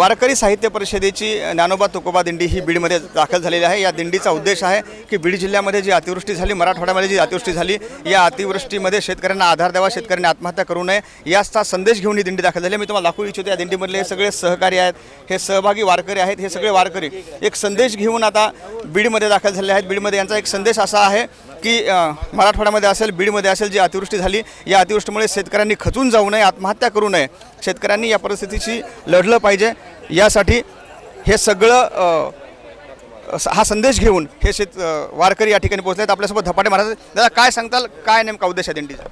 वारकरी साहित्य परिषदेची ज्ञानोबा तुकोबा दिंडी ही बीडमध्ये दाखल झालेली आहे. या दिंडीचा उद्देश आहे की बीड जिल्ह्यामध्ये जी अतिवृष्टी झाली मराठवाड्यामध्ये जी अतिवृष्टी झाली या अतिवृष्टीमध्ये शेतकऱ्यांना आधार द्यावा शेतकऱ्यांनी आत्महत्या करू नये. याचा संदेश घेऊन ही दिंडी दाखल झाली आहे. मी तुम्हाला दाखवू इच्छितो या दिंडीमधले हे सगळे सहकारी आहेत हे सहभागी वारकरी आहेत हे सगळे वारकरी. एक संदेश घेऊन आता बीडमध्ये दाखल झाले आहेत. बीडमध्ये यांचा एक संदेश असा आहे की मराठवाड्यामध्ये असेल बीडमध्ये असेल जी अतिवृष्टी झाली या अतिवृष्टीमुळे शेतकऱ्यांनी खचून जाऊ नये आत्महत्या करू नये. शेतकऱ्यांनी या परिस्थितीशी लढलं पाहिजे. यासाठी हे सगळं स- हा संदेश घेऊन हे शेत वारकरी या ठिकाणी पोहोचले आहेत. आपल्यासोबत धपाटे महाराज दादा काय सांगताल? काय नेमका उद्देश आहे दिंडीचा?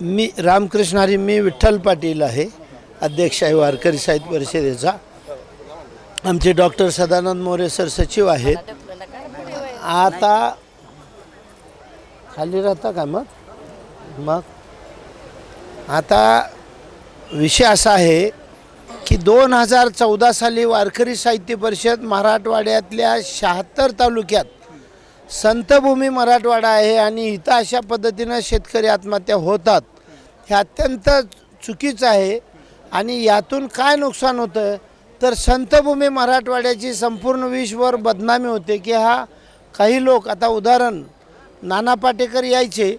मी रामकृष्ण हरी मी विठ्ठल पाटील आहे. अध्यक्ष आहे वारकरी साहित्य परिषदेचा. आमचे डॉक्टर सदानंद मोरे सर सचिव आहेत. आता खाली राहता का मग? मग? आता विषय असा आहे की दोन हजार चौदा साली वारकरी साहित्य परिषद मराठवाड्यातल्या शहात्तर तालुक्यात संतभूमी मराठवाडा आहे आणि इथं अशा पद्धतीनं शेतकरी आत्महत्या होतात. हे अत्यंत चुकीचं आहे आणि यातून काय नुकसान होतं? तर संतभूमी मराठवाड्याची संपूर्ण विश्ववर बदनामी होते की हा काही लोक आता उदाहरण नाना पाटेकर यायचे.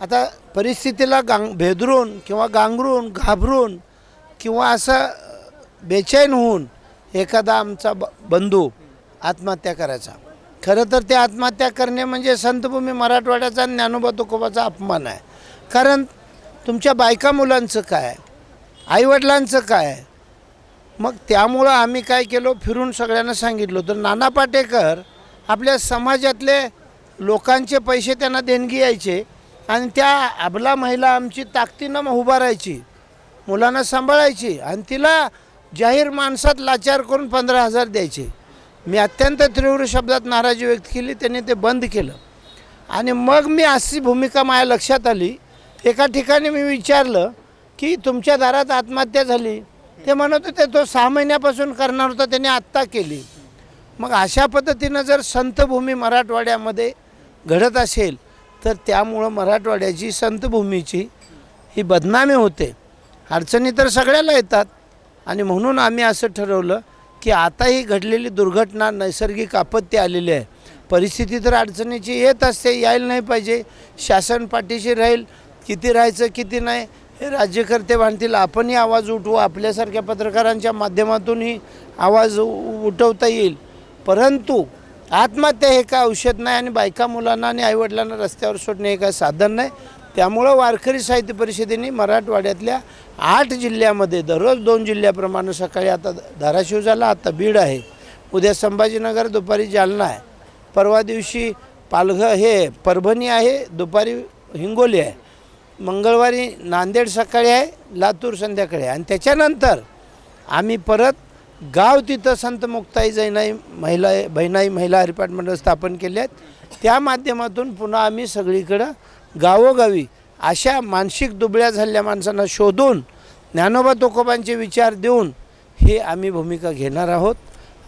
आता परिस्थितीला गांग भेदरून किंवा गांगरून घाबरून किंवा असं बेचैन होऊन एखादा आमचा ब बंधू आत्महत्या करायचा. खरं तर ते आत्महत्या करणे म्हणजे संतभूमी मराठवाड्याचा आणि ज्ञानोबा तुकोबाचा अपमान आहे. कारण तुमच्या बायका मुलांचं काय? आईवडिलांचं काय? मग त्यामुळं आम्ही काय केलो? फिरून सगळ्यांना सांगितलं तर नाना पाटेकर आपल्या समाजातले लोकांचे पैसे त्यांना देणगी यायचे आणि त्या अबला महिला आमची ताकदीनं उभा राहायची मुलांना सांभाळायची आणि तिला जाहीर माणसात लाचार करून पंधरा हजार द्यायचे. मी अत्यंत तीव्र शब्दात नाराजी व्यक्त केली त्यांनी ते बंद केलं. आणि मग मी अशी भूमिका माझ्या लक्षात आली. एका ठिकाणी मी विचारलं की तुमच्या दारात आत्महत्या झाली? ते म्हणत होते तो सहा महिन्यापासून करणार होता त्याने आत्ता केली. मग अशा पद्धतीनं जर संतभूमी मराठवाड्यामध्ये घडत असेल तर त्यामुळं मराठवाड्याची संतभूमीची ही बदनामी होते. अडचणी तर सगळ्याला येतात. आणि म्हणून आम्ही असं ठरवलं की आता ही घडलेली दुर्घटना नैसर्गिक आपत्ती आलेली आहे. परिस्थिती तर अडचणीची येत असते यायला नाही पाहिजे. शासन पाठीशी राहील किती राहायचं किती नाही हे राज्यकर्ते मानतील आपणही आवाज उठवू आपल्यासारख्या पत्रकारांच्या माध्यमातूनही आवाज उ- उठवता येईल. परंतु आत्महत्या हे काय औषध नाही आणि बायका मुलांना आणि आईवडिलांना रस्त्यावर सोडणे हे काय साधन नाही. त्यामुळं वारकरी साहित्य परिषदेने मराठवाड्यातल्या आठ जिल्ह्यामध्ये दररोज दोन जिल्ह्याप्रमाणे सकाळी आता धाराशिव झाला आता बीड आहे. उद्या संभाजीनगर दुपारी जालना आहे. परवा दिवशी पालघर हे परभणी आहे दुपारी हिंगोली आहे. मंगळवारी नांदेड सकाळी आहे लातूर संध्याकाळी आहे. आणि त्याच्यानंतर आम्ही परत गाव तिथं संत मुक्ताई जैनाई महिला बहिणाई महिला हरिपाठ मंडळ स्थापन केले आहेत. त्या माध्यमातून पुन्हा आम्ही सगळीकडं गावोगावी अशा मानसिक दुबळ्या झालेल्या माणसांना शोधून ज्ञानोबा तुकोबांचे विचार देऊन हे आम्ही भूमिका घेणार आहोत.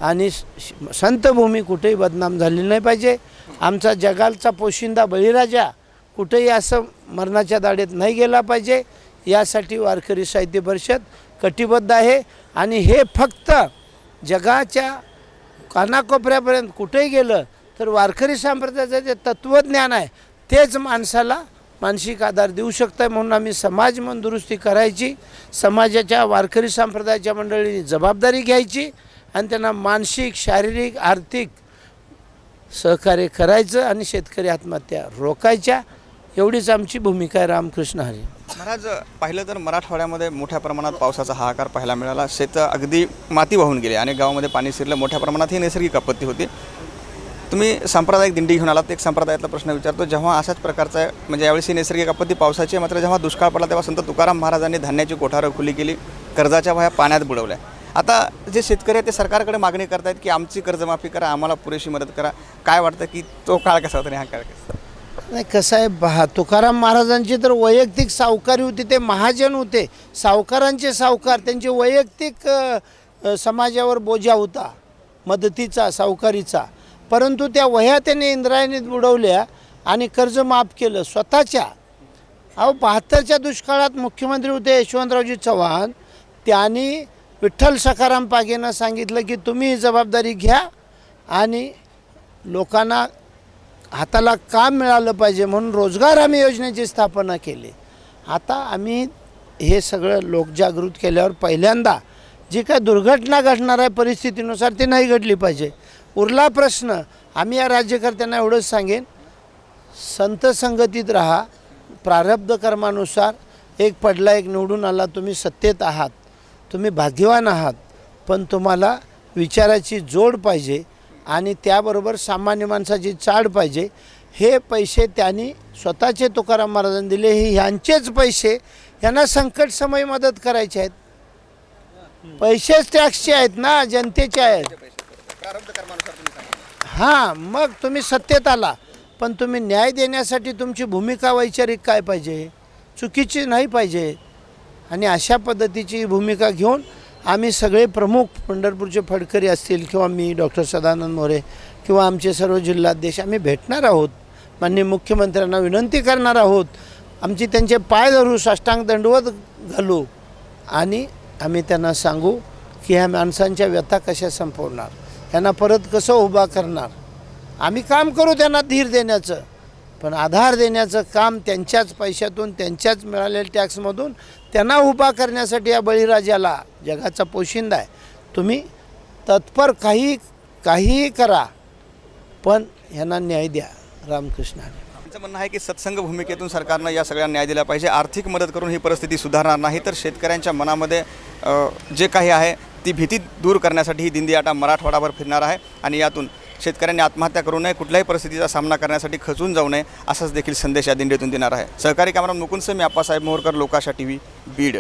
आणि संतभूमी कुठेही बदनाम झाली नाही पाहिजे. आमचा जगालचा पोशिंदा बळीराजा कुठेही असं मरणाच्या दाढेत नाही गेला पाहिजे. यासाठी वारकरी साहित्य परिषद कटिबद्ध आहे आणि हे फक्त जगाच्या कानाकोपऱ्यापर्यंत कुठेही गेलं तर वारकरी संप्रदायाचं जे तत्त्वज्ञान आहे तेच माणसाला मानसिक आधार देऊ शकतं म्हणून आम्ही समाज मन दुरुस्ती करायची समाजाच्या वारकरी संप्रदायाच्या मंडळींनी जबाबदारी घ्यायची आणि त्यांना मानसिक शारीरिक आर्थिक सहकार्य करायचं आणि शेतकरी आत्महत्या रोखायच्या. एवढीच आमची भूमिका आहे रामकृष्ण हरी. महाराज पाहिलं तर मराठवाड्यामध्ये मोठ्या प्रमाणात पावसाचा हाहाकार पाहायला मिळाला. शेत अगदी माती वाहून गेली आणि गावामध्ये पाणी शिरलं. मोठ्या प्रमाणात ही नैसर्गिक आपत्ती होती. तुम्ही सांप्रदायिक दिंडी घेऊन आलात. एक संप्रदायातला प्रश्न विचारतो. जेव्हा अशाच प्रकारचा आहे, म्हणजे यावेळेस ही नैसर्गिक आपत्ती पावसाची आहे मात्र जेव्हा दुष्काळ पडला तेव्हा संत तुकाराम महाराजांनी धान्याची कोठारं खुली केली. कर्जाच्या वह्या पाण्यात बुडवल्या. आता जे शेतकरी आहेत ते सरकारकडे मागणी करतायत की आमची कर्जमाफी करा आम्हाला पुरेशी मदत करा. काय वाटतं की तो काळ कसा होता आणि हा काळ कसा नाही कसं आहे बा तुकाराम महाराजांची तर वैयक्तिक सावकारी होती ते महाजन होते. सावकारांचे सावकार त्यांचे वैयक्तिक अ, समाजावर बोजा होता मदतीचा सावकारीचा. परंतु त्या वह्या त्यांनी इंद्रायणीत बुडवल्या आणि कर्ज माफ केलं स्वतःच्या. अहो बहात्तरच्या दुष्काळात मुख्यमंत्री होते यशवंतरावजी चव्हाण. त्यांनी विठ्ठल सखाराम पागेनं सांगितलं की तुम्ही ही जबाबदारी घ्या आणि लोकांना हाताला काम मिळालं पाहिजे म्हणून रोजगार हमी योजनेची स्थापना केली. आता आम्ही हे सगळं लोकजागृत केल्यावर पहिल्यांदा जी काय दुर्घटना घडणार आहे परिस्थितीनुसार ती नाही घडली पाहिजे. उरला प्रश्न आम्ही या राज्यकर्त्यांना एवढंच सांगेन संत संगतीत राहा प्रारब्ध कर्मानुसार एक पडला एक निवडून आला तुम्ही सत्तेत आहात तुम्ही भाग्यवान आहात पण तुम्हाला विचाराची जोड पाहिजे आणि त्याबरोबर सामान्य माणसाची चाड पाहिजे. हे पैसे त्यांनी स्वतःचे तुकाराम महाराजांनी दिले. हे ह्यांचेच पैसे. यांना संकट समय मदत करायचे आहेत. पैसेच टॅक्सचे आहेत ना जनतेचे आहेत. हां मग तुम्ही सत्तेत आला. पण तुम्ही न्याय देण्यासाठी तुमची भूमिका वैचारिक काय पाहिजे? चुकीची नाही पाहिजे. आणि अशा पद्धतीची भूमिका घेऊन आम्ही सगळे प्रमुख पंढरपूरचे फडकरी असतील किंवा मी डॉक्टर सदानंद मोरे किंवा आमचे सर्व जिल्हाध्यक्ष आम्ही भेटणार आहोत. माननीय मुख्यमंत्र्यांना विनंती करणार आहोत. आमची त्यांचे पाय धरू साष्टांग दंडवत घालू आणि आम्ही त्यांना सांगू की ह्या माणसांच्या व्यथा कशा संपवणार यांना परत कसं उभा करणार. आम्ही काम करू त्यांना धीर देण्याचं. पण आधार देण्याचं काम त्यांच्याच पैशातून त्यांच्याच मिळालेल्या टॅक्समधून त्यांना उभा करण्यासाठी या बळीराजाला जगाचा पोशिंदा आहे. तुम्ही तत्पर काही काहीही करा पण यांना न्याय द्या रामकृष्णाने. आमचं म्हणणं आहे की सत्संग भूमिकेतून सरकारनं या सगळ्यांना न्याय दिला पाहिजे. आर्थिक मदत करून ही परिस्थिती सुधारणार नाही तर शेतकऱ्यांच्या मनामध्ये जे काही आहे ती भीती दूर करण्यासाठी ही दिंदी आटा मराठवाडाभर फिरणार आहे आणि यातून शेतकऱ्यांनी आत्महत्या करू नये कुठल्याही परिस्थितीचा सामना करण्यासाठी खचून जाऊ नये असाच देखील संदेश या दिंडीतून देणार आहे. सहकारी कॅमेरा मुकुंद मी आप्पासाहेब मोहरकर लोकाशा टी व्ही बीड.